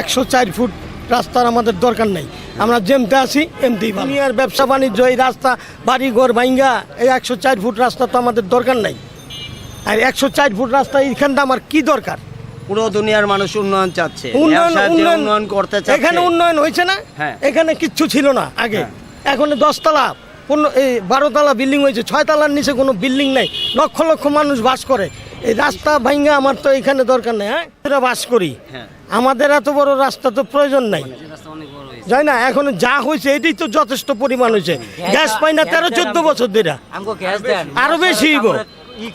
একশো চার ফুট রাস্তার আমাদের দরকার নেই। আমরা যেমতে আসি এমতি দুনিয়ার ব্যবসা বাণিজ্য এই রাস্তা বাড়ি ঘর ভাঙ্গা এই একশো চার ফুট রাস্তা তো আমাদের দরকার নাই। আর একশো চার ফুট রাস্তা এইখানটা আমার কি দরকার? পুরো দুনিয়ার মানুষ উন্নয়ন চাচ্ছে। উন্নয়ন উন্নয়ন করতে এখানে উন্নয়ন হয়েছে না? হ্যাঁ। এখানে কিচ্ছু ছিল না আগে। হ্যাঁ। এখন দশতলা। পনেরো এই বারোতলা বিল্ডিং হয়েছে ছয়তলার নিচে কোনো বিল্ডিং নেই। লক্ষ লক্ষ মানুষ বাস করে। এই রাস্তা ভাঙ্গা আমার তো এখানে দরকার নেই হ্যাঁ? আমরা বাস করি। হ্যাঁ। আমাদের এত বড় রাস্তা তো প্রয়োজন নাই। যাই না এখন যা হয়েছে এটাই তো যথেষ্ট পরিমাণ হয়েছে। গ্যাস পাই না তেরো চোদ্দ বছর ধরে। আমগো গ্যাস দেন আরও বেশি হইব।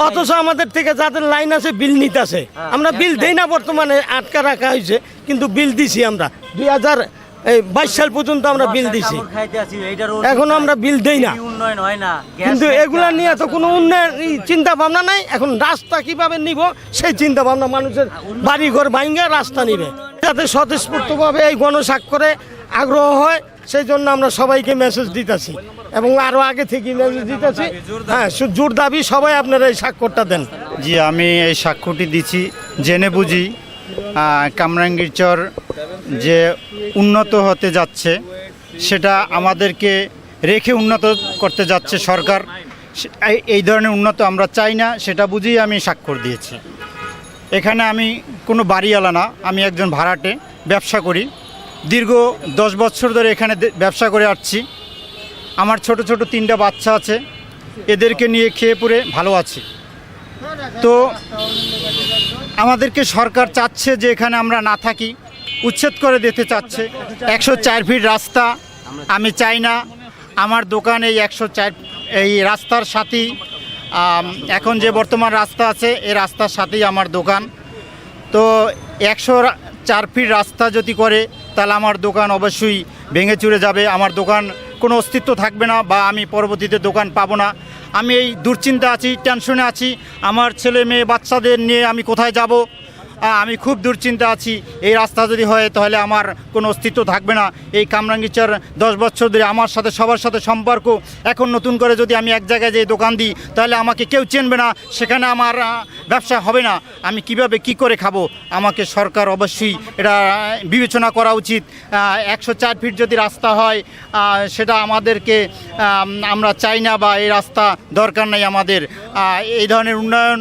অথচ আমাদের থেকে যাদের লাইন আছে বিল নিতে আছে। আমরা বিল দেই না বর্তমানে আটকা রাখা হয়েছে কিন্তু বিল দিছি আমরা। দুই হাজার বাইশ সাল পর্যন্ত আমরা বিল দিছি। এখন আমরা বিল দেই না। উন্নয়ন হয় না। কিন্তু এগুলা নিয়ে তো কোনো উন্নয়ন চিন্তা ভাবনা নাই। এখন রাস্তা কীভাবে নিব সেই চিন্তা ভাবনা মানুষের বাড়ি ঘর ভাঙ্গা রাস্তা নিবে। যাতে স্বতঃস্ফূর্তভাবে এই গণস্বাক্ষরে আগ্রহ হয় সেই জন্য আমরা সবাইকে মেসেজ দিতেছি। এবং আরও আগে থেকে মেসেজ দিতেছি। হ্যাঁ জোর দাবি সবাই আপনারা এই স্বাক্ষরটা দেন। জি আমি এই সাক্ষ্যটি দিচ্ছি জেনে বুঝি আহ, কামরাঙ্গীর চর যে উন্নত হতে যাচ্ছে, সেটা আমাদেরকে রেখে উন্নত করতে যাচ্ছে সরকার। এই- ধরনের উন্নত আমরা চাই না, সেটা বুঝেই আমি স্বাক্ষর দিয়েছি। এখানে আমি কোনো বাড়িওয়ালা না, আমি একজন ভাড়াটে, ব্যবসা করি। দীর্ঘ দশ বছর ধরে এখানে ব্যবসা করে আসছি। আমার ছোট ছোট তিনটা বাচ্চা আছে, এদেরকে নিয়ে খেয়ে পরে ভালো আছি। তো আমাদেরকে সরকার চাচ্ছে যে এখানে আমরা না থাকি উচ্ছেদ করে দিতে চাচ্ছে। একশো চার ফিট রাস্তা, আমি চাই না। আমার দোকান এই একশো চার, এই রাস্তার সাথেই। এখন যে বর্তমান রাস্তা আছে, এই রাস্তার সাথেই আমার দোকান। তো একশো চার ফিট রাস্তা যদি করে, তাহলে আমার দোকান অবশ্যই ভেঙে চুরে যাবে। আমার দোকান কোনো অস্তিত্ব থাকবে না বা আমি পরবর্তীতে দোকান পাবো না। আমি এই দুশ্চিন্তা আছি, টেনশনে আছি। আমার ছেলে মেয়ে বাচ্চাদের নিয়ে আমি কোথায় যাব? আমি খুব দুশ্চিন্তা আছি। এই রাস্তা যদি হয়, তাহলে আমার কোনো অস্তিত্ব থাকবে না। এই কামরাঙ্গিচার দশ বছর ধরে আমার সাথে, সবার সাথে সম্পর্ক। এখন নতুন করে যদি আমি এক জায়গায় যেয়ে দোকান দিই, তাহলে আমাকে কেউ চেনবে না। সেখানে আমার ব্যবসা হবে না, আমি কীভাবে কি করে খাব? আমাকে সরকার অবশ্যই এটা বিবেচনা করা উচিত। একশো চার ফিট যদি রাস্তা হয় সেটা আমাদেরকে আমরা চাই না বা এই রাস্তা দরকার নাই আমাদের। এই ধরনের উন্নয়ন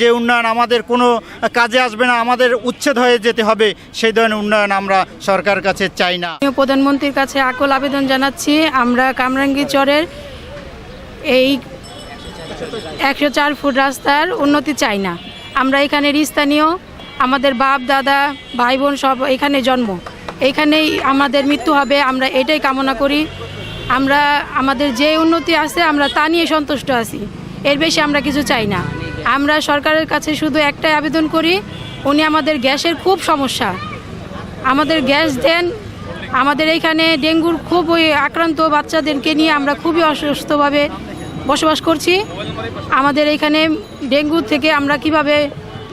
যে উন্নয়ন আমাদের কোনো কাজে আসবে না, আমাদের উচ্ছেদ হয়ে যেতে হবে, সেই ধরনের উন্নয়ন আমরা সরকারের কাছে চাই না। প্রধানমন্ত্রীর কাছে আকল আবেদন জানাচ্ছি, আমরা কামরাঙ্গি চরের এই একশো চার ফুট রাস্তার উন্নতি চাই না। আমরা এখানের স্থানীয়, আমাদের বাপ, দাদা, ভাই, বোন সব এখানে জন্ম। এইখানেই আমাদের মৃত্যু হবে, আমরা এটাই কামনা করি। আমরা, আমাদের যে উন্নতি আছে, আমরা তা নিয়ে সন্তুষ্ট আছি। এর বেশি আমরা কিছু চাই না। আমরা সরকারের কাছে শুধু একটাই আবেদন করি, উনি আমাদের গ্যাসের খুব সমস্যা। আমাদের গ্যাস দেন, আমাদের এইখানে ডেঙ্গুর খুব আক্রান্ত বাচ্চাদেরকে নিয়ে আমরা খুবই অসুস্থভাবে বসবাস করছি। আমাদের এখানে ডেঙ্গু থেকে আমরা কীভাবে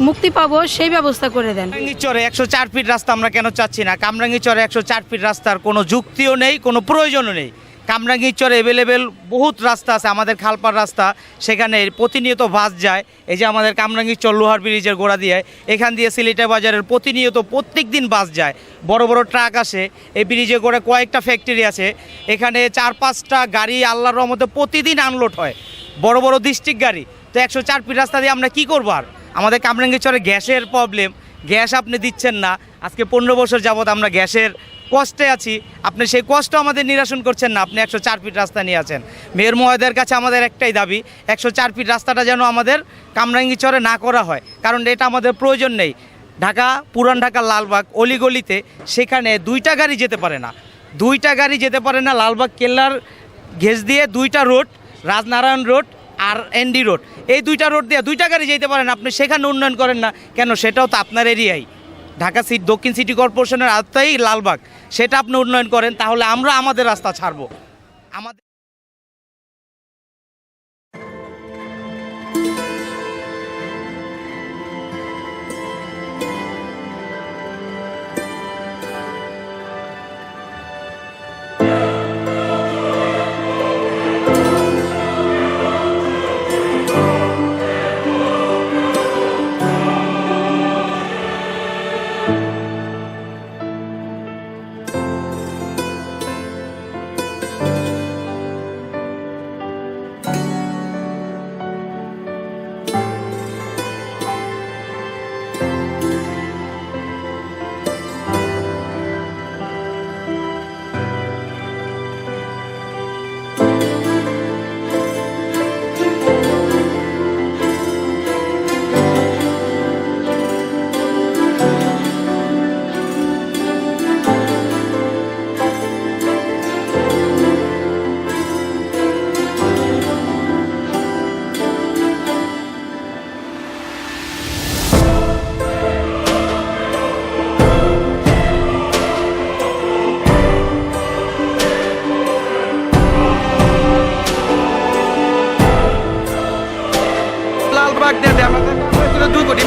মুক্তি পাবো সেই ব্যবস্থা করে দেন। চরে একশো চার ফিট রাস্তা আমরা কেন চাচ্ছি না? কামরাঙ্গি চরে একশো চার ফিট রাস্তার কোনো যুক্তিও নেই, কোনো প্রয়োজনও নেই। কামরাঙ্গি চরে অ্যাভেলেবেল বহুত রাস্তা আছে, আমাদের খালপার রাস্তা, সেখানে প্রতিনিয়ত বাস যায়। এই যে আমাদের কামরাঙ্গি চর লোহার ব্রিজের গোড়া দিয়ে, এখান দিয়ে সিলেটা বাজারের প্রতিনিয়ত প্রত্যেক দিন বাস যায়। বড় বড় ট্রাক আসে, এই ব্রিজে করে কয়েকটা ফ্যাক্টরি আছে। এখানে চার পাঁচটা গাড়ি আল্লাহর রহমতে প্রতিদিন আনলোড হয়। বড় বড় ডিস্ট্রিক্ট গাড়ি। তো একশো চার ফিট রাস্তা দিয়ে আমরা কি করব আর? আমাদের কামরাঙ্গি চরে গ্যাসের প্রবলেম গ্যাস আপনি দিচ্ছেন না। আজকে পনেরো বছর যাবৎ আমরা গ্যাসের কষ্টে আছি। আপনি সেই কষ্ট আমাদের নিরাসন করছেন না, আপনি একশো চার ফিট রাস্তা নিয়ে আছেন। মেয়র মহোদয়ের কাছে আমাদের একটাই দাবি, একশো চার ফিট রাস্তাটা যেন আমাদের কামরাঙ্গি চরে না করা হয়, কারণ এটা আমাদের প্রয়োজন নেই। ঢাকা, পুরান ঢাকার লালবাগ, অলিগলিতে সেখানে দুইটা গাড়ি যেতে পারে না। দুইটা গাড়ি যেতে পারে না, লালবাগ কেল্লার ঘেস দিয়ে দুইটা রোড, রাজনারায়ণ রোড আর এনডি রোড। এই দুইটা রোড দিয়ে দুইটা গাড়ি যেতে পারেন আপনি সেখানে উন্নয়ন করেন না, কেন সেটাও তো আপনার এরিয়াই। ঢাকা সিটি, দক্ষিণ সিটি কর্পোরেশনের আত্মাই লালবাগ। সেটা আপনি উন্নয়ন করেন, তাহলে আমরা আমাদের রাস্তা ছাড়বো। আমাদের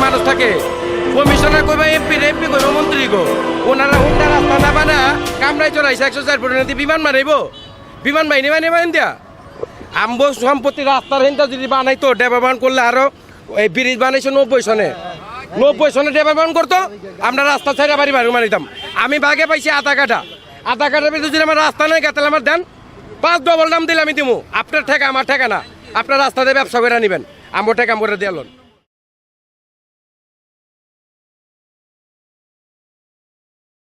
সমস্যাকে কমিশনার কইবা, এমপি এমপি কইবা, মন্ত্রী গো ওনারা হুন্ডা রাস্তা না বানা, কামরাই চড়াইছে একশো চার ফুট বিমান মারাইব বিমান বাহিনী মানে বাহিনী দিয়া আম্ব সম্পত্তি রাস্তার হিন্দা যদি বানাইতো ডেভেলপমেন্ট করলে আরও এই ব্রিজ বানাইছে নব্বই সনে। নব্বই সনে ডেভেলপমেন্ট করতো, আমরা রাস্তা ছেড়ে বাড়ি বাড়ি মানিতাম আমি বাগে পাইছি আধা কাঠা। আধা কাঠার ভিতরে যদি আমার রাস্তা নেই, গেতালে আমার দেন। পাঁচ ডবল দাম দিলে আমি দিমু আপনার ঠেকা, আমার ঠেকা না। আপনার রাস্তা দিয়ে ব্যবসা করে নেবেন। আমার টাকা আমরা দিয়ে লোন